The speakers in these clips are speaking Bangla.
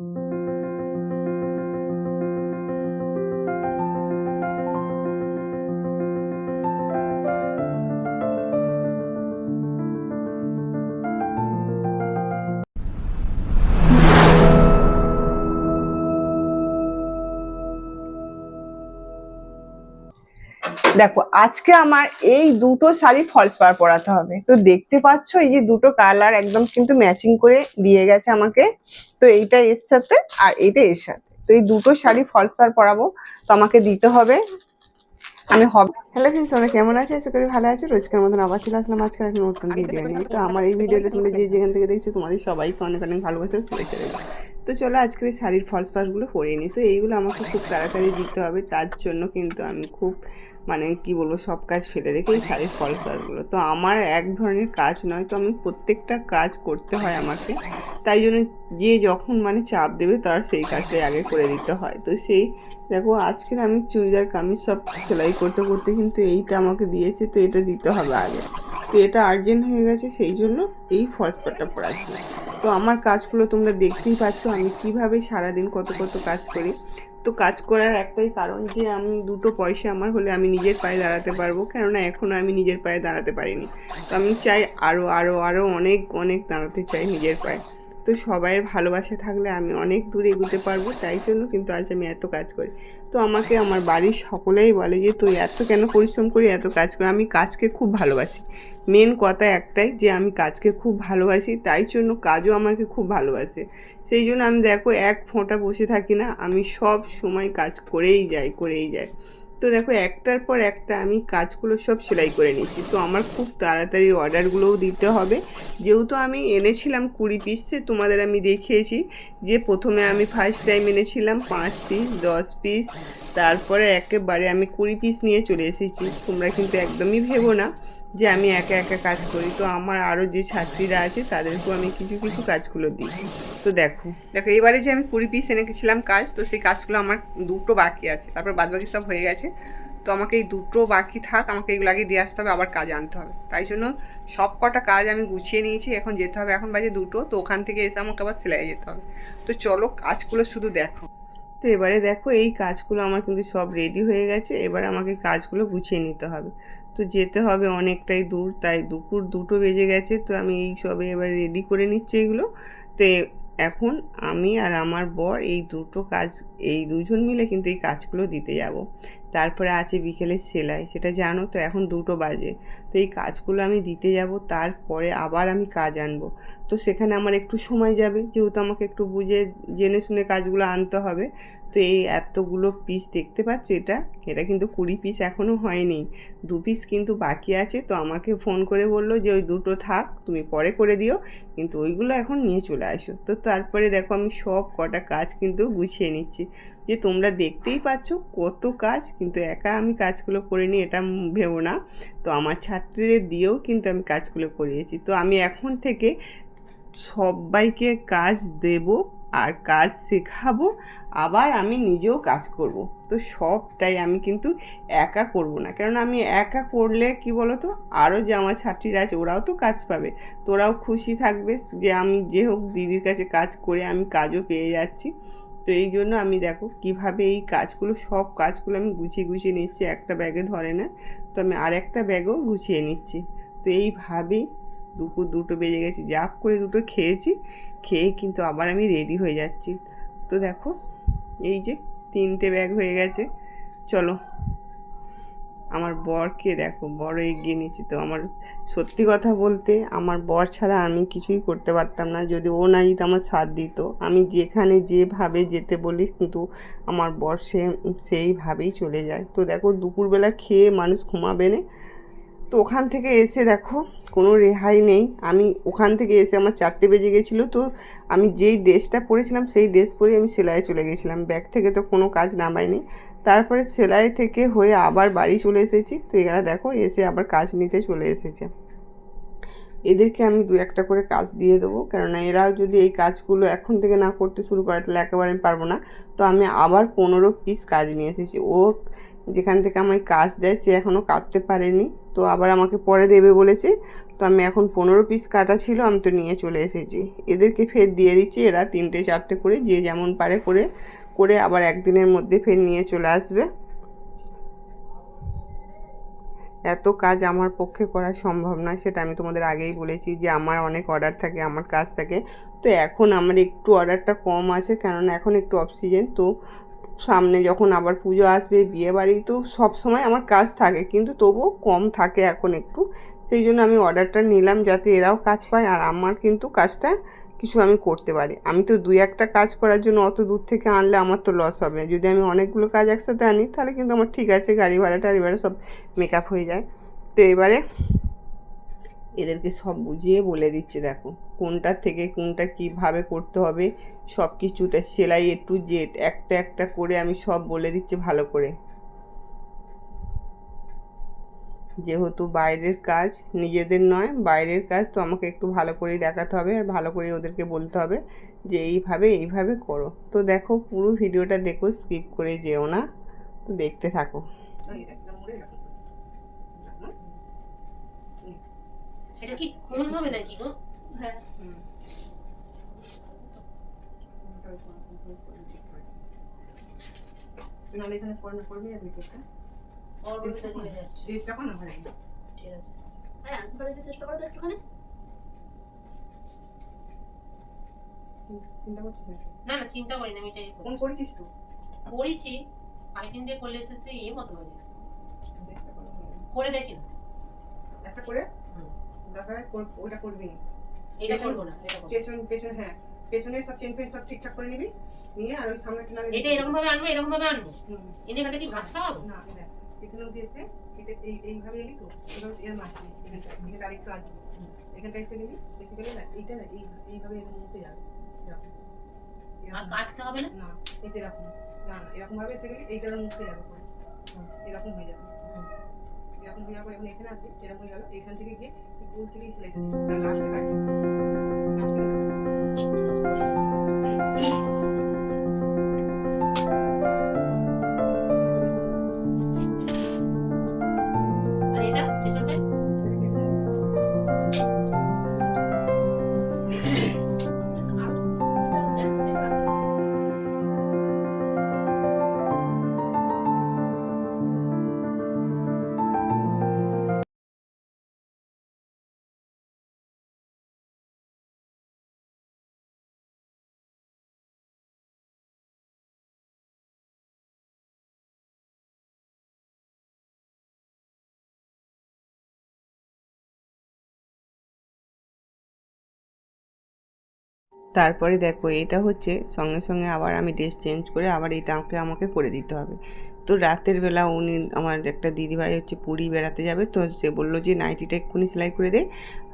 thank you দেখো আজকে আমার এই দুটো শাড়ি ফলস পার পরাতে হবে। তো দেখতে পাচ্ছ এই যে দুটো কালার একদম কিন্তু ম্যাচিং করে দিয়ে গেছে আমাকে। তো এইটা এর সাথে আর এইটা এর সাথে। তো এই দুটো শাড়ি ফলস পার পরাবো তো আমাকে দিতে হবে। আমি হবে হ্যালো ফ্রেন্ডস তোমরা কেমন আছো? আশা করি ভালো আছো। রোজকার মতন আবার চলে আসলাম আজকের একটা নতুন ভিডিও নিয়ে। তো আমার এই ভিডিওটা তোমরা যে যেখান থেকে দেখছ তোমাদের সবাইকে অনেক অনেক ভালোবাসা শুভেচ্ছা তো চলো আজকের এই শাড়ির ফলস পাসগুলো পরিয়ে নিই। তো এইগুলো আমাকে খুব তাড়াতাড়ি দিতে হবে, তার জন্য কিন্তু আমি খুব মানে কি বলব, সব কাজ ফেলে রেখে এই শাড়ির ফলস পাসগুলো তো আমার এক ধরনের কাজ নয়, তো আমি প্রত্যেকটা কাজ করতে হয় আমাকে, তাই জন্য যে যখন মানে চাপ দেবে তার সেই কাজটাই আগে করে দিতে হয়। তো সেই, দেখো আজকের আমি চুড়িদার, কামিজ সব সেলাই করতে করতে কিন্তু এইটা আমাকে দিয়েছে, তো এটা দিতে হবে আগে। তো এটা আর্জেন্ট হয়ে গেছে, সেই জন্য এই ফলস পাটটা পড়াচ্ছি তো আমার কাজগুলো তোমরা দেখতেই পাচ্ছ, আমি কীভাবে সারাদিন কত কত কাজ করি। তো কাজ করার একটাই কারণ যে, আমি দুটো পয়সা আমার হলে আমি নিজের পায়ে দাঁড়াতে পারব, কেননা এখনও আমি নিজের পায়ে দাঁড়াতে পারিনি। তো আমি চাই আরও আরও আরও অনেক অনেক দাঁড়াতে চাই নিজের পায়ে। তো সবাইয়ের ভালোবাসা থাকলে আমি অনেক দূর এগোতে পারব, তাই জন্য কিন্তু আজ আমি এত কাজ করি। তো আমাকে আমার বাড়ির সকলেই বলে যে, তুই এত কেন পরিশ্রম করি, এত কাজ করি। আমি কাজকে খুব ভালোবাসি। মেন কথা একটাই যে, আমি কাজকে খুব ভালোবাসি, তাই জন্য কাজও আমাকে খুব ভালোবাসে। সেই জন্য আমি দেখো এক ফোঁটা বসে থাকি না, আমি সব সময় কাজ করেই যাই করেই যাই। তো দেখো একটার পর একটা আমি কাজগুলো সব সেলাই করে নিচ্ছি। তো আমার খুব তাড়াতাড়ি অর্ডারগুলোও দিতে হবে। যেহেতু আমি এনেছিলাম কুড়ি পিস সে তোমাদের আমি দেখিয়েছি যে প্রথমে আমি ফার্স্ট টাইম এনেছিলাম পাঁচ পিস দশ পিস তারপরে একেবারে আমি কুড়ি পিস নিয়ে চলে এসেছি। তোমরা কিন্তু একদমই ভেবো না যে আমি একা একা কাজ করি। তো আমার আরও যে ছাত্রীরা আছে, তাদেরকেও আমি কিছু কিছু কাজগুলো দিই। তো দেখো দেখো, এবারে যে আমি কুড়ি পিস এনে গেছিলাম কাজ, তো সেই কাজগুলো আমার দুটো বাকি আছে। তারপর বাদ বাকি সব হয়ে গেছে। তো আমাকে এই দুটো বাকি থাক, আমাকে এগুলো আগে দিয়ে আসতে হবে, আবার কাজ আনতে হবে। তাই জন্য সব কটা কাজ আমি গুছিয়ে নিয়েছি, এখন যেতে হবে, এখন বাজে দুটো, তো ওখান থেকে এসে আমাকে আবার সেলাই যেতে হবে। তো চলো কাজগুলো শুধু দেখো। তো এবারে দেখো এই কাজগুলো আমার কিন্তু সব রেডি হয়ে গেছে, এবার আমাকে কাজগুলো গুছিয়ে নিতে হবে। তো যেতে হবে অনেকটাই দূর, তাই দুপুর দুটো বেজে গেছে, তো আমি এই সবে এবার রেডি করে নিচ্ছি এগুলো। তো এখন আমি আর আমার বর এই দুটো কাজ, এই দুজন মিলে কিন্তু এই কাজগুলো দিতে যাব। তারপরে আছে বিকেলে সেলাই। সেটা জানো তো, এখন দুটো বাজে। তো এই কাজগুলো আমি দিতে যাব, তারপরে আবার আমি কাজ আনব। তো সেখানে আমার একটু সময় যাবে, যেহেতু আমাকে একটু বুঝে, জেনে শুনে কাজগুলো আনতে হবে। তো এই এতগুলো পিস দেখতে পাচ্ছ এটা? এটা কিন্তু কুড়ি পিস এখনও হয়নি। দু পিস কিন্তু বাকি আছে, তো আমাকে ফোন করে বলল যে, ওই দুটো থাক, তুমি পরে করে দিও। কিন্তু ওইগুলো এখন নিয়ে চলে আসো। তো তারপরে দেখো আমি সব কটা কাজ কিন্তু গুছিয়ে নিচ্ছি। যে তোমরা দেখতেই পাচ্ছ কত কাজ কিন্তু একা আমি কাজগুলো করিনি, এটা ভেবো না। তো আমার ছাত্রীদের দিয়েও কিন্তু আমি কাজগুলো করিয়েছি। তো আমি এখন থেকে সবাইকে কাজ দেব আর কাজ শেখাবো, আবার আমি নিজেও কাজ করব। তো সবটাই আমি কিন্তু একা করব না। কেননা আমি একা করলে কি বলো তো আরও যে আমার ছাত্রীরা আছে, ওরাও তো কাজ পাবে। তোরাও খুশি থাকবে যে আমি যে হোক দিদির কাছে কাজ করে আমি কাজও পেয়ে যাচ্ছি। তো এই জন্য আমি দেখো কীভাবে এই কাজগুলো, সব কাজগুলো আমি গুছিয়ে গুছিয়ে নিচ্ছি, একটা ব্যাগে ধরে না। তো আমি আর একটা ব্যাগও গুছিয়ে নিচ্ছি। তো এইভাবেই দুপুর দুটো বেজে গেছি জাপ করে দুটো খেয়েছি, খেয়ে কিন্তু আবার আমি রেডি হয়ে যাচ্ছি। তো দেখো, এই যে তিনটে ব্যাগ হয়ে গেছে। চলো আমার বরকে দেখো, বড় এগিয়ে নিচ্ছি তো। আমার সত্যি কথা বলতে আমার বর ছাড়া আমি কিছুই করতে পারতাম না। যদি ও না যদি আমার সাথ দিত। আমি যেখানে যেভাবে যেতে বলি, কিন্তু আমার বর সে, সেইভাবেই চলে যায়। তো দেখো, দুপুরবেলা খেয়ে মানুষ ঘুমাবে না। তো ওখান থেকে এসে দেখো, কোনো রেহাই নেই। আমি ওখান থেকে এসে আমার চারটে বেজে গেছিল তো আমি যেই ড্রেসটা পরেছিলাম, সেই ড্রেস পরে আমি সেলাই চলে গেছিলাম। ব্যাগ থেকে তো কোনো কাজ নামাইনি। তারপরে সেলাই থেকে হয়ে আবার বাড়ি চলে এসেছি। তো এখানে দেখো এসে আবার কাজ নিতে চলে এসেছে। এদেরকে আমি দু একটা করে কাজ দিয়ে দেবো। কেননা এরাও যদি এই কাজগুলো এখন থেকে না করতে শুরু করে, তাহলে একেবারে আমি পারব না। তো আমি আবার পনেরো পিস কাজ নিয়ে এসেছি। ও যেখান থেকে আমায় কাজ দেয়, সে এখনও কাটতে পারেনি। তো আবার আমাকে পরে দেবে বলেছে। তো আমি এখন পনেরো পিস কাটা ছিল, আমি তো নিয়ে চলে এসেছি। এদেরকে ফের দিয়ে দিচ্ছি, এরা তিনটে চারটে করে, যে যেমন পারে করে করে আবার একদিনের মধ্যে ফের নিয়ে চলে আসবে। এত কাজ আমার পক্ষে করা সম্ভব নয়, সেটা আমি তোমাদের আগেই বলেছি যে আমার অনেক অর্ডার থাকে, আমার কাজ থাকে। তো এখন আমার একটু অর্ডারটা কম আছে, কেননা এখন একটু অফ সিজন তো সামনে যখন আবার পুজো আসবে বিয়ে বাড়ি তো সব সময় আমার কাজ থাকে, কিন্তু তবুও কম থাকে এখন একটু। সেই জন্য আমি অর্ডারটা নিলাম যাতে এরাও কাজ পায়, আর আমার কিন্তু কাজটা কিছু আমি করতে পারি। আমি তো দুই একটা কাজ করার জন্য অত দূর থেকে আনলে আমার তো লস হবে। যদি আমি অনেকগুলো কাজ একসাথে আনি, তাহলে কিন্তু আমার ঠিক আছে, গাড়ি ভাড়া টাড়ি ভাড়া সব মেকআপ হয়ে যায়। তো এবারে এদেরকে সব বুঝিয়ে বলে দিচ্ছে, দেখো কোনটার থেকে কোনটা কীভাবে করতে হবে সব কিছুটা সেলাই এ টু জেড একটা একটা করে আমি সব বলে দিচ্ছি ভালো করে। যেহেতু বাইরের কাজ নিজেদের নয় বাইরের কাজ তো আমাকে একটু ভালো করেই দেখাতে হবে আর ভালো করে ওদেরকে বলতে হবে যে এইভাবে এইভাবে করো। তো দেখো পুরো ভিডিওটা দেখো স্কিপ করে যেও না। তো দেখতে থাকো। এটা কি খুন হবে নাকি গো? হ্যাঁ। নাহলে এখানে করবি আর চেষ্টা কর ভাই। ঠিক আছে। হ্যাঁ চেষ্টা করো তো একটুখানি চিন্তা করছিস নাকি? না না চিন্তা করি না আমি এটাই ফোন করেছিস তো? করেছি পাইপিং দিয়ে করলে তো সে ইয়ে মতো হয়ে যায়। করে দেখি না। একটা করে। দরকার ওটা করবি এটা পেছন- করব না পেছন পেছন হ্যাঁ। পেছনে সব চেন পেন সব ঠিকঠাক করে নিবি নিয়ে আর ওই সামনেটা এটা এরকম ভাবে আনব এরকম ভাবে আনব। হুম। এনে ঘাটে কি মাছ খাওয়াবো? না এখানে অব্দি এসে এটা এই এইভাবে এলি তো এবার এর নেই এখানটা এখানটা আরেকটু আসবে এখানটা এসে গেলি এসে গেলে না এইটা না এই এইভাবে এর মধ্যে যাবে। আর কাটতে হবে না? না এতে এরকম না না এরকম ভাবে এসে গেলে এইটার মুখে যাবে পরে। এরকম হয়ে যাবে। এরকম হয়ে যাবে এখন এখানে আসবে এরকম হয়ে গেল এখান থেকে গিয়ে এই গোল থেকে সেলাইটা। লাস্টে কাটবি। লাস্টে তারপরে দেখো, এটা হচ্ছে সঙ্গে সঙ্গে আবার আমি ড্রেস চেঞ্জ করে আবার এটাকে আমাকে আমাকে করে দিতে হবে। তো রাতের বেলা উনি আমার একটা দিদিভাই হচ্ছে পুরী বেড়াতে যাবে, তো সে বলল যে, নাইটিটা এক্ষুনি সেলাই করে দে,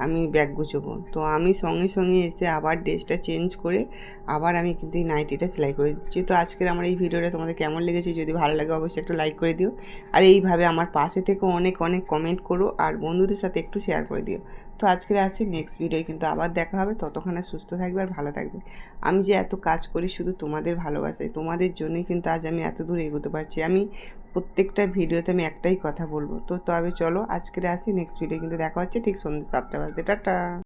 আমি ব্যাগ গুছোবো। তো আমি সঙ্গে সঙ্গে এসে আবার ড্রেসটা চেঞ্জ করে আবার আমি কিন্তু এই নাইটিটা সেলাই করে দিচ্ছি। তো আজকের আমার এই ভিডিওটা তোমাদের কেমন লেগেছে, যদি ভালো লাগে অবশ্যই একটা লাইক করে দিও। আর এইভাবে আমার পাশে থেকে অনেক অনেক কমেন্ট করো, আর বন্ধুদের সাথে একটু শেয়ার করে দিও। তো আজকের আছি নেক্সট ভিডিও কিন্তু আবার দেখা হবে। ততক্ষণে সুস্থ থাকবে আর ভালো থাকবে। আমি যে এত কাজ করি শুধু তোমাদের ভালোবাসাই তোমাদের জন্যই কিন্তু আজ আমি এত দূর এগোতে পারছি। আমি প্রত্যেকটা ভিডিওতে আমি একটাই কথা বলব। তো তবে চলো আজকের আসি নেক্সট ভিডিও কিন্তু দেখা হচ্ছে। ঠিক সন্ধ্যে সাতটা বাজতে। টাটা!